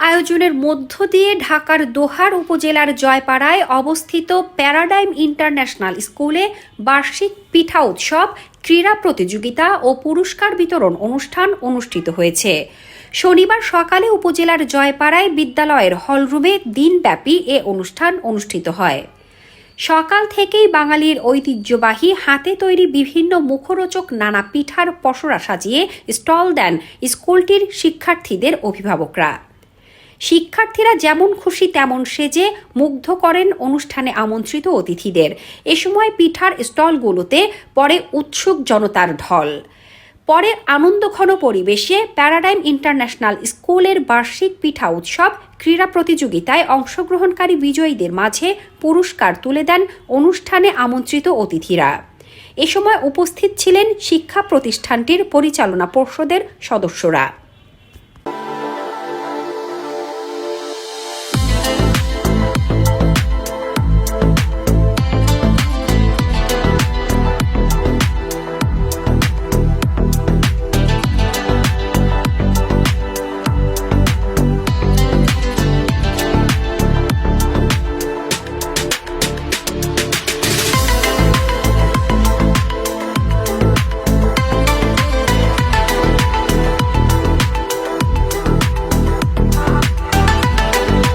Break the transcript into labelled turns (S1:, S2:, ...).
S1: আয়োজনের মধ্য দিয়ে ঢাকার দোহার উপজেলার জয়পাড়ায় অবস্থিত প্যারাডাইম ইন্টারন্যাশনাল স্কুলে বার্ষিক পিঠা উৎসব, ক্রীড়া প্রতিযোগিতা ও পুরস্কার বিতরণ অনুষ্ঠান অনুষ্ঠিত হয়েছে। শনিবার সকালে উপজেলার জয়পাড়ায় বিদ্যালয়ের হলরুমে দিনব্যাপী এ অনুষ্ঠান অনুষ্ঠিত হয়। সকাল থেকেই বাঙালির ঐতিহ্যবাহী হাতে তৈরি বিভিন্ন মুখরোচক নানা পিঠার পসরা সাজিয়ে স্টল দেন স্কুলটির শিক্ষার্থীদের অভিভাবকরা। শিক্ষার্থীরা যেমন খুশি তেমন সেজে মুগ্ধ করেন অনুষ্ঠানে আমন্ত্রিত অতিথিদের। এ সময় পিঠার স্টলগুলোতে পরে উৎসুক জনতার ঢল। পরে আনন্দঘন পরিবেশে প্যারাডাইম ইন্টারন্যাশনাল স্কুলের বার্ষিক পিঠা উৎসব, ক্রীড়া প্রতিযোগিতায় অংশগ্রহণকারী বিজয়ীদের মাঝে পুরস্কার তুলে দেন অনুষ্ঠানে আমন্ত্রিত অতিথিরা। এ সময় উপস্থিত ছিলেন শিক্ষা প্রতিষ্ঠানটির পরিচালনা পর্ষদের সদস্যরা।